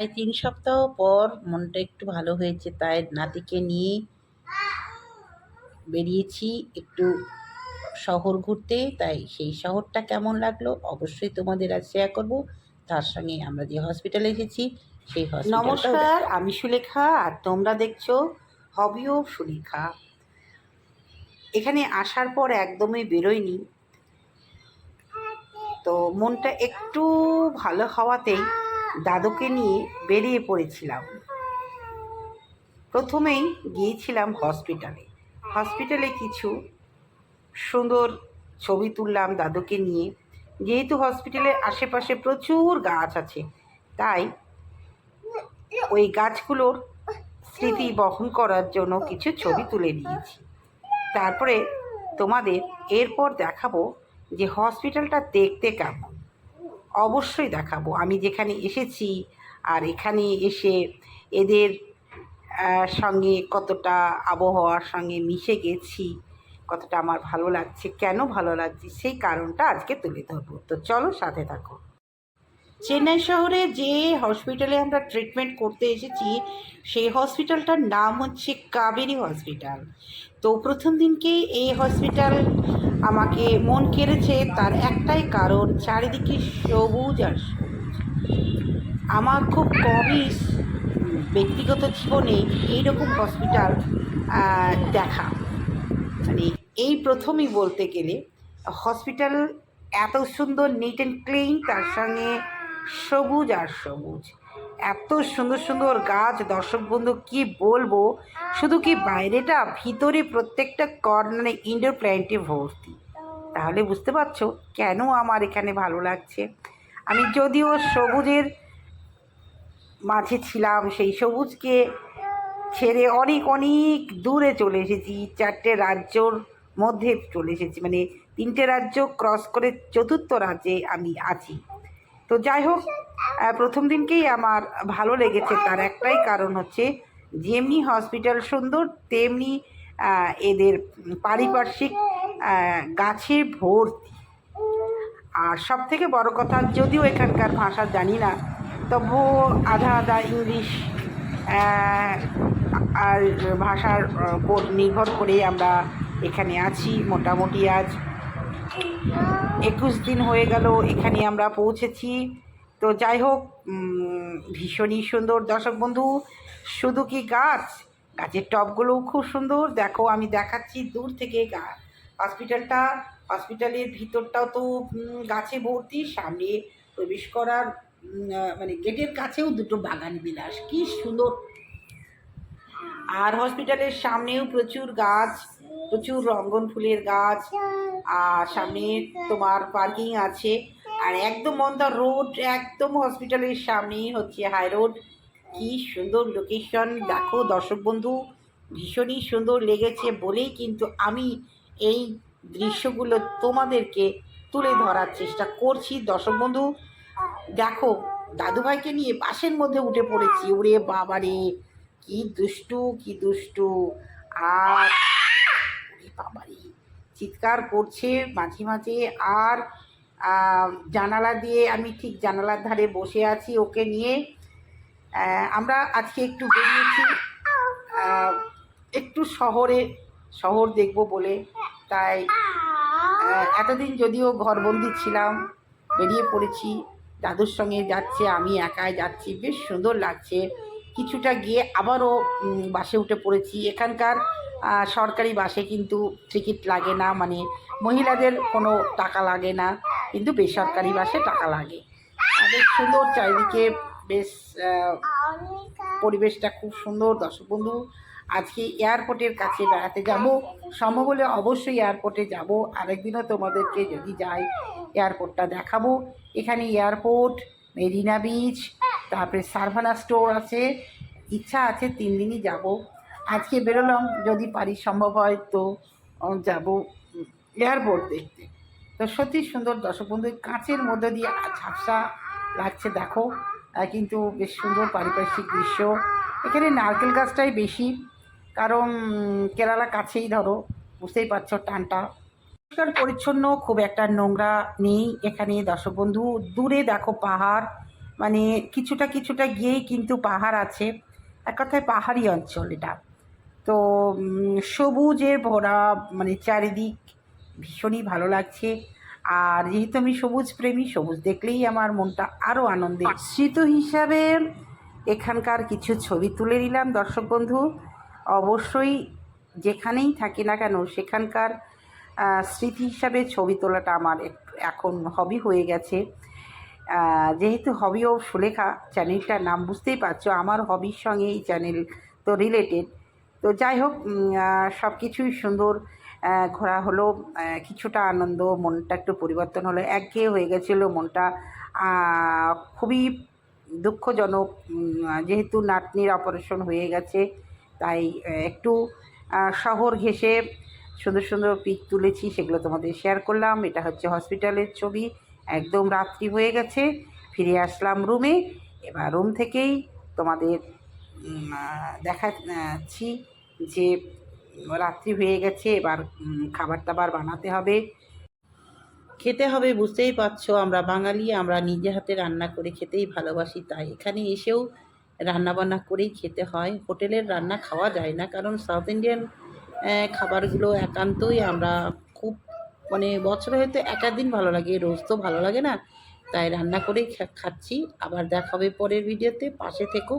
প্রায় তিন সপ্তাহ পর মনটা একটু ভালো হয়েছে, তাই নাতিকে নিয়ে বেরিয়েছি একটু শহর ঘুরতে। তাই সেই শহরটা কেমন লাগল অবশ্যই তোমাদের আজ শেয়ার করব। তার সঙ্গে আমরা যে হসপিটালে এসেছি, সেই নমস্কার, আমি সুলেখা আর তোমরা দেখছ হবি অফ সুলেখা। এখানে আসার পর একদমই বেরোয়নি। তো মনটা একটু ভালো হওয়াতেই দাদুকে নিয়ে বেরিয়ে পড়েছিলাম। প্রথমেই গিয়েছিলাম হসপিটালে। হসপিটালে কিছু সুন্দর ছবি তুললাম দাদুকে নিয়ে। যেহেতু হসপিটালের আশেপাশে প্রচুর গাছ আছে, তাই ওই গাছগুলোর স্মৃতি বহন করার জন্য কিছু ছবি তুলে নিয়েছি। তারপরে তোমাদের এরপর দেখাবো যে হসপিটালটা দেখতে কেমন। অবশ্যই দেখাবো। আমি যেখানে এসেছি আর এখানে এসে এদের সঙ্গে কতটা আবহাওয়ার সঙ্গে মিশে গেছি, কতটা আমার ভালো লাগছে, কেন ভালো লাগছে, সেই কারণটা আজকে তুলে ধরবো। তো চলো সাথে থাকো। চেন্নাই শহরে যে হসপিটালে আমরা ট্রিটমেন্ট করতে এসেছি, সেই হসপিটালটার নাম হচ্ছে কাবেরী হসপিটাল তো প্রথম দিনকে এই হসপিটাল আমাকে মন কেড়েছে? তার একটাই কারণ, চারিদিকে সবুজ আর আমার খুব কমই ব্যক্তিগত জীবনে এইরকম হসপিটাল দেখা। মানে এই প্রথমই বলতে গেলে হসপিটাল এত সুন্দর নিট অ্যান্ড ক্লিন তার সঙ্গে সবুজ আর সবুজ। এত সুন্দর সুন্দর গাছ। দর্শক বন্ধু, কি বলব? শুধু কি বাইরেটা, ভিতরে প্রত্যেকটা কর্নারে ইনডোর প্ল্যান্টে ভর্তি। তাহলে বুঝতে পারছ কেন আমার এখানে ভালো লাগছে? আমি যদিও সবুজের মাঝে ছিলাম, সেই সবুজকে ছেড়ে অনেক অনেক দূরে চলে এসেছি। চারটে রাজ্যর মধ্যে চলে এসেছি। মানে তিনটে রাজ্য ক্রস করে চতুর্থ রাজ্যে আমি আছি। তো যাই হোক প্রথম দিনকেই আমার ভালো লেগেছে। তার একটাই কারণ হচ্ছে, যেমনি হসপিটাল সুন্দর, তেমনি এদের পারিপার্শ্বিক গাছে ভর্তি। আর সব থেকে বড় কথা, যদিও এখানকার ভাষা জানি না, তবুও আধা আধা ইংলিশ আর ভাষার উপর নির্ভর করে আমরা এখানে আছি, মোটামুটি আজ। একুশ দিন হয়ে গেল, এখানে আমরা পৌঁছেছি। তো যাই হোক ভীষণই সুন্দর। দর্শক বন্ধু, শুধু কি গাছ? গাছের টবগুলোও খুব সুন্দর। দেখো, আমি দেখাচ্ছি দূর থেকে হসপিটালটা। হসপিটালের ভিতরটাও তো গাছে ভর্তি। সামনে প্রবেশ করার মানে গেটের কাছেও দুটো বাগান বিলাস। কি সুন্দর। আর হসপিটালের সামনেও প্রচুর গাছ। প্রচুর রঙ্গন ফুলের গাছ, আর সামনে তোমার পার্কিং আছে। আর একদম অন দ্য রোড একদম হসপিটালের সামনেই হচ্ছে হাই রোড কি সুন্দর লোকেশন দেখো দর্শক বন্ধু, ভীষণই সুন্দর লেগেছে বলেই কিন্তু আমি এই দৃশ্যগুলো তোমাদেরকে তুলে ধরার চেষ্টা করছি। দর্শক বন্ধু, দেখো, দাদুভাইকে নিয়ে বাসের মধ্যে উঠে পড়েছি। ওরে বাবারে, কি দুষ্টু কি দুষ্টু। আর চিৎকার করছে মাঝে মাঝে আর জানালা দিয়ে আমি ঠিক জানালার ধারে বসে আছি ওকে নিয়ে। আমরা আজকে একটু বেরিয়েছি। একটু শহরে, শহর দেখব বলে। তাই এতদিন যদিও ঘরবন্দি ছিলাম, বেরিয়ে পড়েছি। দাদুর সঙ্গে যাচ্ছে, আমি একাই যাচ্ছি। বেশ সুন্দর লাগছে। কিছুটা গিয়ে আবারও বাসে উঠে পড়েছি। এখানকার সরকারি বাসে কিন্তু টিকিট লাগে না মানে মহিলাদের কোনো টাকা লাগে না, কিন্তু বেসরকারি বাসে টাকা লাগে। বেশ সুন্দর চারিদিকে বেশ পরিবেশটা খুব সুন্দর। দর্শক বন্ধু, আজকে এয়ারপোর্টের কাছে বেড়াতে যাব। সম্ভব হলে অবশ্যই এয়ারপোর্টে যাব। আরেকদিনও তোমাদেরকে যদি যাই, এয়ারপোর্টটা দেখাবো। এখানে এয়ারপোর্ট, মেরিনা বিচ, তারপরে সার্ভানা স্টোর আছে। ইচ্ছা আছে তিন দিনই যাব। আজকে বেরোলাম, যদি পারি সম্ভব হয় তো যাব এয়ারপোর্ট দেখতে। তো সত্যি সুন্দর দর্শক বন্ধু কাঁচের মধ্যে দিয়ে ঝাপসা লাগছে, দেখো। কিন্তু বেশ সুন্দর পারিপার্শ্বিক দৃশ্য। এখানে নারকেল গাছটাই বেশি, কারণ কেরালা কাছেই ধরো, বুঝতেই পারছ টানটা। পরিষ্কার পরিচ্ছন্ন, খুব একটা নোংরা নেই এখানে দর্শক বন্ধু। দূরে দেখো পাহাড় মানে কিছুটা কিছুটা গিয়েই কিন্তু পাহাড় আছে। এক কথায় পাহাড়ি অঞ্চল এটা। তো সবুজের ভরা মানে চারিদিক ভীষণই ভালো লাগছে। আর যেহেতু আমি সবুজ প্রেমী, সবুজ দেখলেই আমার মনটা আরও আনন্দে। স্মৃত হিসাবে এখানকার কিছু ছবি তুলে নিলাম, দর্শক বন্ধু। অবশ্যই যেখানেই থাকি না কেন, সেখানকার স্মৃতি হিসাবে ছবি তোলাটা আমার এখন হবি হয়ে গেছে। যেহেতু হবি ও সুলেখা চ্যানেলটার নাম বুঝতেই পারছ, আমার হবির সঙ্গে এই চ্যানেল তো রিলেটেড তো যাই হোক সব কিছুই সুন্দর ঘোরা হলো কিছুটা আনন্দ, মনটা একটু পরিবর্তন হলো, একঘেয়ে হয়ে গেছিল মনটা খুবই দুঃখজনক যেহেতু নাতনির অপারেশন হয়ে গেছে, তাই একটু শহর ঘেঁষে সুন্দর সুন্দর পিক তুলেছি, সেগুলো তোমাদের শেয়ার করলাম, এটা হচ্ছে হসপিটালের ছবি, একদম রাত্রি হয়ে গেছে, ফিরে আসলাম রুমে এবার রুম থেকেই তোমাদের দেখাচ্ছি যে রাত্রি হয়ে গেছে, এবার খাবার দাবার বানাতে হবে। খেতে হবে, বুঝতেই পারছ, আমরা বাঙালি, আমরা নিজে হাতে রান্না করে খেতেই ভালোবাসি, তাই এখানে এসেও রান্না বান্না করেই খেতে হয়। হোটেলের রান্না খাওয়া যায় না, কারণ সাউথ ইন্ডিয়ান খাবারগুলো একান্তই আমরা খুব মানে বছরে হয়তো একাদিন ভালো লাগে, রোজ তো ভালো লাগে না, তাই রান্না করেই খাচ্ছি। আবার দেখা হবে পরের ভিডিওতে পাশে থেকো।